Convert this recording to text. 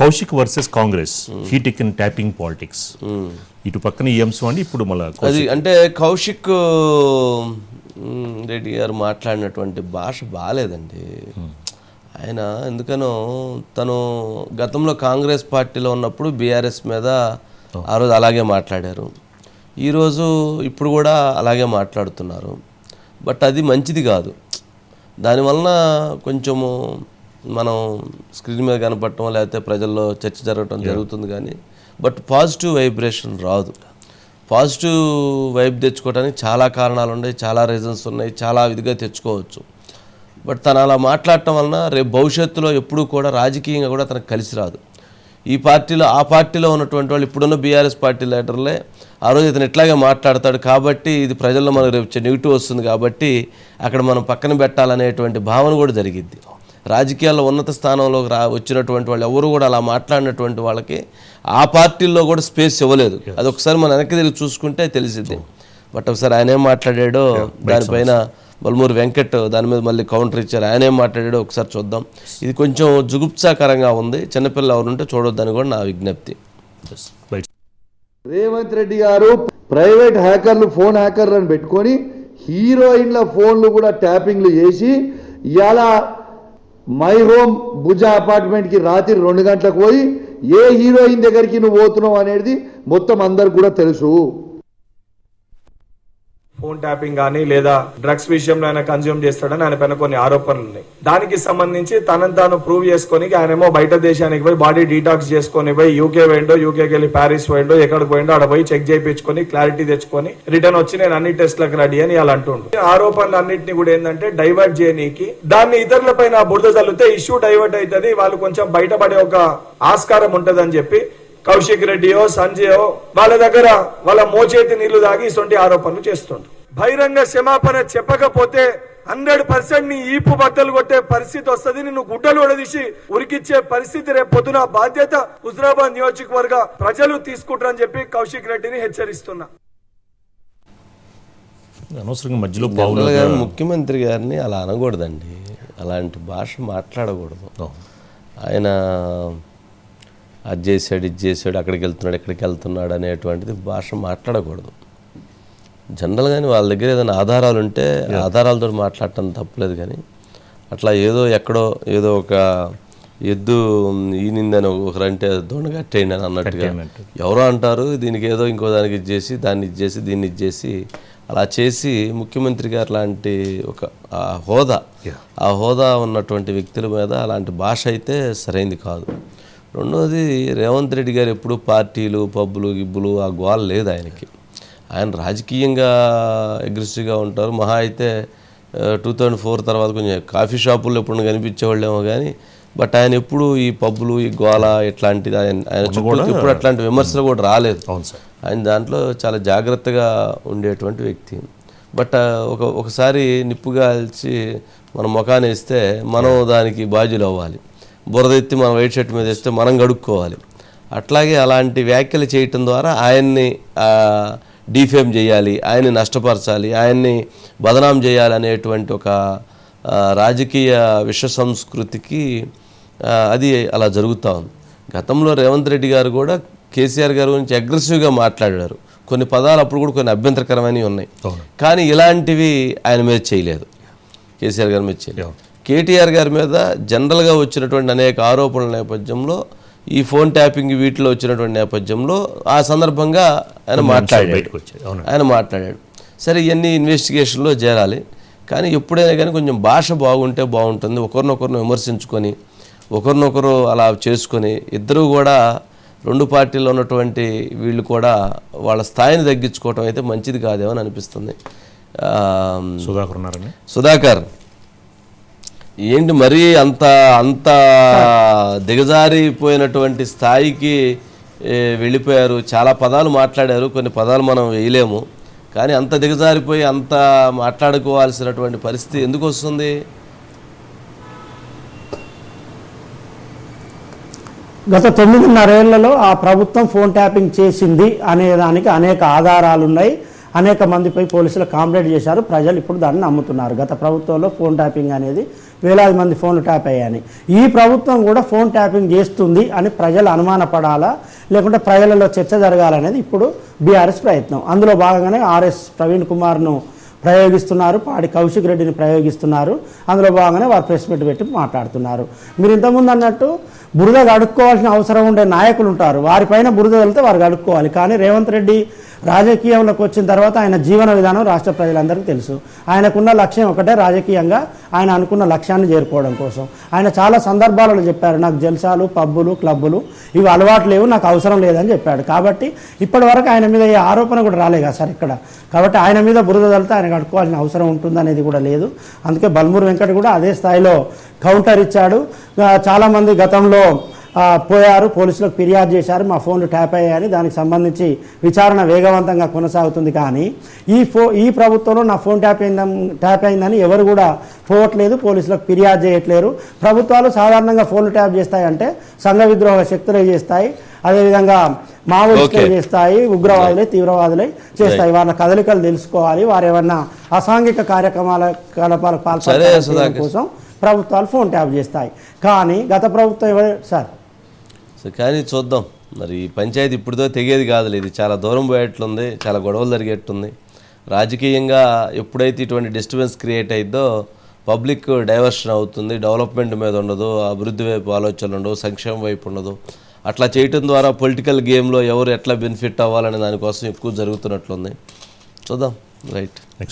Kaushik versus Congress. Heat ఎక్కిన tapping politics ఇటు పక్కన ఈ అంశం అండి ఇప్పుడు మళ్ళీ అది అంటే కౌశిక్ రెడ్డి గారు మాట్లాడినటువంటి భాష బాగాలేదండి ఆయన ఎందుకనో తను గతంలో కాంగ్రెస్ పార్టీలో ఉన్నప్పుడు బీఆర్ఎస్ మీద ఆ రోజు అలాగే మాట్లాడారు. ఈరోజు ఇప్పుడు కూడా అలాగే మాట్లాడుతున్నారు. బట్ అది మంచిది కాదు. దానివలన కొంచెము మనం స్క్రీన్ మీద కనపడటం లేకపోతే ప్రజల్లో చర్చ జరగటం జరుగుతుంది కానీ బట్ పాజిటివ్ వైబ్రేషన్ రాదు. పాజిటివ్ వైబ్ తెచ్చుకోవడానికి చాలా కారణాలు ఉన్నాయి చాలా రీజన్స్ ఉన్నాయి చాలా విధిగా తెచ్చుకోవచ్చు. బట్ తను అలా మాట్లాడటం వలన రేపు భవిష్యత్తులో ఎప్పుడూ కూడా రాజకీయంగా కూడా తనకు కలిసి రాదు. ఈ పార్టీలో ఆ పార్టీలో ఉన్నటువంటి వాళ్ళు ఇప్పుడున్న బీఆర్ఎస్ పార్టీ లీడర్లే ఆ రోజు ఇతను ఇట్లాగే మాట్లాడతాడు కాబట్టి ఇది ప్రజల్లో మనకు రేపు నెగిటివ్ వస్తుంది కాబట్టి అక్కడ మనం పక్కన పెట్టాలనేటువంటి భావన కూడా జరిగిద్ది. రాజకీయాల్లో ఉన్నత స్థానంలోకి రా వచ్చినటువంటి వాళ్ళు ఎవరు కూడా అలా మాట్లాడినటువంటి వాళ్ళకి ఆ పార్టీల్లో కూడా స్పేస్ ఇవ్వలేదు. అది ఒకసారి మనం వెనక్కి తిరిగి చూసుకుంటే తెలిసిద్ది. బట్ ఒకసారి ఆయన ఏం మాట్లాడాడో దానిపైన బల్మూరి వెంకట్ దాని మీద మళ్ళీ కౌంటర్ ఇచ్చారు. ఆయన ఏం మాట్లాడాడో ఒకసారి చూద్దాం. ఇది కొంచెం జుగుప్సాకరంగా ఉంది. చిన్నపిల్ల ఎవరుంటే చూడొద్దని కూడా నా విజ్ఞప్తి. రేవంత్ రెడ్డి గారు ప్రైవేట్ హ్యాకర్లు ఫోన్ హ్యాకర్లను పెట్టుకొని హీరోయిన్ల ఫోన్లు కూడా ట్యాపింగ్లు చేసి ఇవాళ మై హోమ్ భుజ అపార్ట్మెంట్కి రాత్రి రెండు గంటలకు పోయి ఏ హీరోయిన్ దగ్గరికి నువ్వు పోతున్నావు అనేది మొత్తం అందరికి కూడా తెలుసు. ఫోన్ ట్యాపింగ్ కానీ లేదా డ్రగ్స్ విషయంలో ఆయన కన్జ్యూమ్ చేస్తాడని ఆయన పైన కొన్ని ఆరోపణలు ఉన్నాయి. దానికి సంబంధించి తనను తాను ప్రూవ్ చేసుకొని ఆయనేమో బయట దేశానికి పోయి బాడీ డీటాక్స్ చేసుకొని పోయి యూకే పోయిండో యూకేకి వెళ్ళి ప్యారిస్ పోయిండో ఎక్కడికి పోయిండో అక్కడ పోయి చెక్ చేయించుకొని క్లారిటీ తెచ్చుకొని రిటర్న్ వచ్చి నేను అన్ని టెస్ట్లకు రెడీ అని అలా అంటుండు. ఆరోపణలు అన్నింటినీ కూడా ఏంటంటే డైవర్ట్ చేయనీకి దాన్ని ఇతరుల పైన బురద చల్లితే ఇష్యూ డైవర్ట్ అవుతుంది. వాళ్ళు కొంచెం బయటపడే ఒక ఆస్కారం ఉంటదని చెప్పి కౌశిక్ రెడ్డియో సంజయో వాళ్ళ దగ్గర వాళ్ళ మోచేతి నీళ్ళు తాగి ఇటువంటి ఆరోపణలు చేస్తుండ్రు. బహిరంగ క్షమాపణ చెప్పకపోతే హండ్రెడ్ పర్సెంట్ నీ ఈపు బద్దలు కొట్టే పరిస్థితి వస్తుంది నిన్ను గుడ్డలు ఉడదీసి ఉరికిచ్చే పరిస్థితి రేపు పొద్దున బాధ్యత హుజరాబాద్ నియోజకవర్గ ప్రజలు తీసుకుంటారని చెప్పి కౌశిక్ రెడ్డిని హెచ్చరిస్తున్నా. అనవసరంగా మధ్యలో ముఖ్యమంత్రి గారిని అలా అనకూడదండి. అలాంటి భాష మాట్లాడకూడదు. ఆయన అది చేశాడు ఇది చేశాడు అక్కడికి వెళ్తున్నాడు ఎక్కడికి వెళ్తున్నాడు అనేటువంటిది భాష మాట్లాడకూడదు. జనరల్గాని వాళ్ళ దగ్గర ఏదైనా ఆధారాలు ఉంటే ఆధారాలతో మాట్లాడటం తప్పలేదు కానీ అట్లా ఏదో ఎక్కడో ఏదో ఒక ఎద్దు ఈనిందని ఒకరంటే దొండ కట్టేయండి అని అన్నట్టుగా ఎవరో అంటారు దీనికి ఏదో ఇంకో దానికి ఇది చేసి దాన్ని ఇది చేసి దీన్ని ఇది చేసి అలా చేసి ముఖ్యమంత్రి గారు లాంటి ఒక ఆ హోదా ఆ హోదా ఉన్నటువంటి వ్యక్తుల మీద అలాంటి భాష అయితే సరైంది కాదు. రెండోది రేవంత్ రెడ్డి గారు ఎప్పుడు పార్టీలు పబ్బులు గిబ్బులు ఆ గోల లేదు ఆయనకి. ఆయన రాజకీయంగా అగ్రెసివ్గా ఉంటారు. మహా అయితే టూ థౌజండ్ ఫోర్ తర్వాత కొంచెం కాఫీ షాపుల్లో ఎప్పుడు కనిపించేవాళ్ళేమో కానీ బట్ ఆయన ఎప్పుడు ఈ పబ్బులు ఈ గోల ఇట్లాంటిది ఆయన ఆయన చుట్టూ ఎప్పుడు అట్లాంటి విమర్శలు కూడా రాలేదు. ఆయన దాంట్లో చాలా జాగ్రత్తగా ఉండేటువంటి వ్యక్తి. బట్ ఒక ఒకసారి నిప్పు కాల్చి మన ముఖాన్ని వేస్తే మనం దానికి బాధ్యులు అవ్వాలి బురద ఎత్తి మనం వైట్ షర్ట్ మీద వేస్తే మనం గడుక్కోవాలి. అట్లాగే అలాంటి వ్యాఖ్యలు చేయటం ద్వారా ఆయన్ని డీఫేమ్ చేయాలి ఆయన్ని నష్టపరచాలి ఆయన్ని బదనాం చేయాలి అనేటువంటి ఒక రాజకీయ విశ్వ సంస్కృతికి అది అలా జరుగుతూ ఉంది. గతంలో రేవంత్ రెడ్డి గారు కూడా కేసీఆర్ గారి గురించి అగ్రెసివ్గా మాట్లాడారు. కొన్ని పదాలు అప్పుడు కూడా కొన్ని అభ్యంతరకరమైనవి ఉన్నాయి. కానీ ఇలాంటివి ఆయన మీద చేయలేదు. కేసీఆర్ గారి మీద చేయలేదు. కేటీఆర్ గారి మీద జనరల్గా వచ్చినటువంటి అనేక ఆరోపణల నేపథ్యంలో ఈ ఫోన్ ట్యాపింగ్ వీటిలో వచ్చినటువంటి నేపథ్యంలో ఆ సందర్భంగా ఆయన మాట్లాడాడు. ఆయన మాట్లాడాడు. సరే ఇవన్నీ ఇన్వెస్టిగేషన్లో చేరాలి. కానీ ఎప్పుడైనా కానీ కొంచెం భాష బాగుంటే బాగుంటుంది. ఒకరినొకరిని విమర్శించుకొని ఒకరినొకరు అలా చేసుకొని ఇద్దరు కూడా రెండు పార్టీల్లో ఉన్నటువంటి వీళ్ళు కూడా వాళ్ళ స్థాయిని తగ్గించుకోవటం అయితే మంచిది కాదేమో అని అనిపిస్తుంది. సుధాకర్ ఉన్నారని? సుధాకర్. ఏంటి మరీ అంత అంత దిగజారిపోయినటువంటి స్థాయికి వెళ్ళిపోయారు? చాలా పదాలు మాట్లాడారు కొన్ని పదాలు మనం వేయలేము. కానీ అంత దిగజారిపోయి అంత మాట్లాడుకోవాల్సినటువంటి పరిస్థితి ఎందుకు వస్తుంది? గత తొమ్మిదిన్నరేళ్ళలో ఆ ప్రభుత్వం ఫోన్ ట్యాపింగ్ చేసింది అనే దానికి అనేక ఆధారాలు ఉన్నాయి అనేక మందిపై పోలీసులు కాంప్లైంట్ చేశారు. ప్రజలు ఇప్పుడు దాన్ని నమ్ముతున్నారు. గత ప్రభుత్వంలో ఫోన్ ట్యాపింగ్ అనేది వేలాది మంది ఫోన్లు ట్యాప్ అయ్యాయని. ఈ ప్రభుత్వం కూడా ఫోన్ ట్యాపింగ్ చేస్తుంది అని ప్రజలు అనుమానపడాలా? లేకుంటే ప్రజలలో చర్చ జరగాలనేది ఇప్పుడు బీఆర్ఎస్ ప్రయత్నం. అందులో భాగంగానే ఆర్ఎస్ ప్రవీణ్ కుమార్ను ప్రయోగిస్తున్నారు. పాడి కౌశిక్ రెడ్డిని ప్రయోగిస్తున్నారు. అందులో భాగంగానే వారు ప్రెస్ మీట్ పెట్టి మాట్లాడుతున్నారు. మీరు ఇంతకుముందు అన్నట్టు బురద గడుక్కోవాల్సిన అవసరం ఉండే నాయకులు ఉంటారు. వారిపైన బురద వెళ్తే వారు అడుక్కోవాలి కానీ రేవంత్ రెడ్డి రాజకీయంలోకి వచ్చిన తర్వాత ఆయన జీవన విధానం రాష్ట్ర ప్రజలందరికీ తెలుసు. ఆయనకున్న లక్ష్యం ఒకటే రాజకీయంగా ఆయన అనుకున్న లక్ష్యాన్ని చేరుకోవడం కోసం. ఆయన చాలా సందర్భాలలో చెప్పారు నాకు జల్సాలు పబ్బులు క్లబ్బులు ఇవి అలవాటు లేవు నాకు అవసరం లేదని చెప్పాడు. కాబట్టి ఇప్పటివరకు ఆయన మీద ఏ ఆరోపణ కూడా రాలే కదా సార్ ఇక్కడ. కాబట్టి ఆయన మీద బురద తలితే ఆయన కట్టుకోవాల్సిన అవసరం ఉంటుందనేది కూడా లేదు. అందుకే బల్మూరు వెంకట కూడా అదే స్థాయిలో కౌంటర్ ఇచ్చాడు. చాలామంది గతంలో పోయారు పోలీసులకు ఫిర్యాదు చేశారు మా ఫోన్లు ట్యాప్ అయ్యాయని దానికి సంబంధించి విచారణ వేగవంతంగా కొనసాగుతుంది కానీ ఈ ఫో ఈ ప్రభుత్వంలో నా ఫోన్ ట్యాప్ అయిందని ట్యాప్ అయిందని ఎవరు కూడా పోవట్లేదు పోలీసులకు ఫిర్యాదు చేయట్లేరు. ప్రభుత్వాలు సాధారణంగా ఫోన్లు ట్యాప్ చేస్తాయంటే సంఘ విద్రోహ శక్తులే చేస్తాయి అదేవిధంగా మావోయిస్టులే. చేస్తాయి ఉగ్రవాదులే తీవ్రవాదులే చేస్తాయి. వాళ్ళ కదలికలు తెలుసుకోవాలి వారు ఏమన్నా అసాంఘిక కార్యక్రమాల కలపాలకు సుధాకర్. కోసం ప్రభుత్వాలు ఫోన్ ట్యాప్ చేస్తాయి. కానీ గత ప్రభుత్వం ఎవరు? సార్. సో కానీ చూద్దాం. మరి ఈ పంచాయతీ ఇప్పుడుతో తెగేది కాదులే. ఇది చాలా దూరం పోయేట్లుంది చాలా గొడవలు జరిగేట్టుంది. రాజకీయంగా ఎప్పుడైతే ఇటువంటి డిస్టర్బెన్స్ క్రియేట్ అయిద్దో పబ్లిక్ డైవర్షన్ అవుతుంది డెవలప్మెంట్ మీద ఉండదు అభివృద్ధి వైపు ఆలోచనలు ఉండవు సంక్షేమం వైపు ఉండదు. అట్లా చేయటం ద్వారా పొలిటికల్ గేమ్లో ఎవరు ఎట్లా బెనిఫిట్ అవ్వాలనే దానికోసం ఎక్కువ జరుగుతున్నట్లుంది. చూద్దాం. రైట్